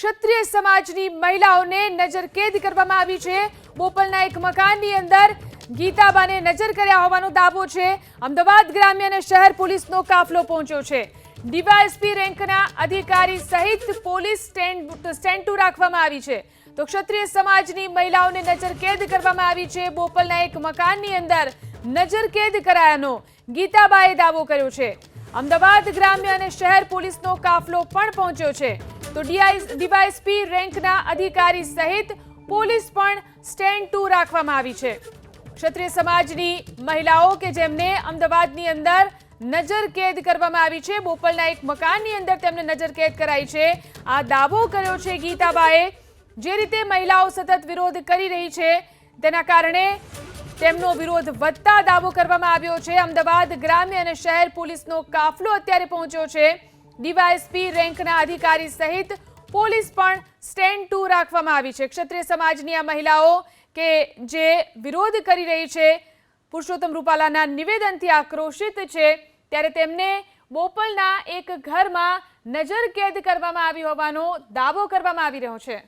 ક્ષત્રિય સમાજની મહિલાઓને નજરકેદ કરવામાં આવી છે. બોપલના એક મકાનની અંદર ગીતાબાને નજર કર્યા હોવાનો દાવો છે. અમદાવાદ ગ્રામ્ય અને શહેર પોલીસનો કાફલો પહોંચ્યો છે. ડીવાયએસપી રેન્કના અધિકારી સહિત પોલીસ સ્ટેન્ડ સ્ટેન્ડ રાખવામાં આવી છે. તો ક્ષત્રિય સમાજની મહિલાઓને નજરકેદ કરવામાં આવી છે. બોપલના એક મકાનની અંદર નજરકેદ કરાયાનો ગીતાબાએ દાવો કર્યો છે. અમદાવાદ ગ્રામ્ય અને શહેર પોલીસનો કાફલો પણ પહોંચ્યો છે. તો ડીવાયએસપી રેન્કના અધિકારી સહિત પોલીસ પણ સ્ટેન્ડ ટુ રાખવામાં આવી છે. ક્ષત્રિય સમાજની મહિલાઓ કે જેમને અમદાવાદની અંદર નજર કેદ કરવામાં આવી છે, બોપલના એક મકાનની અંદર તેમને નજર કેદ કરાઈ છે. આ દાવો કર્યો છે ગીતાબાએ, જે રીતે મહિલાઓ સતત વિરોધ કરી રહી છે, તેના કારણે તેમનો વિરોધ વધતા દાવો કરવામાં આવ્યો છે. અમદાવાદ ગ્રામ્ય અને શહેર પોલીસનો કાફલો અત્યારે પહોંચ્યો છે. ડીવાયએસપી રેન્કના અધિકારી સહિત પોલીસ પણ સ્ટેન્ડ ટુ રાખવામાં આવી છે. ક્ષત્રિય સમાજની આ મહિલાઓ કે જે વિરોધ કરી રહી છે, પુરુષોત્તમ રૂપાલાના નિવેદનથી આક્રોશિત છે, ત્યારે તેમને બોપલના એક ઘરમાં નજરકેદ કરવામાં આવી હોવાનો દાવો કરવામાં આવી રહ્યો છે.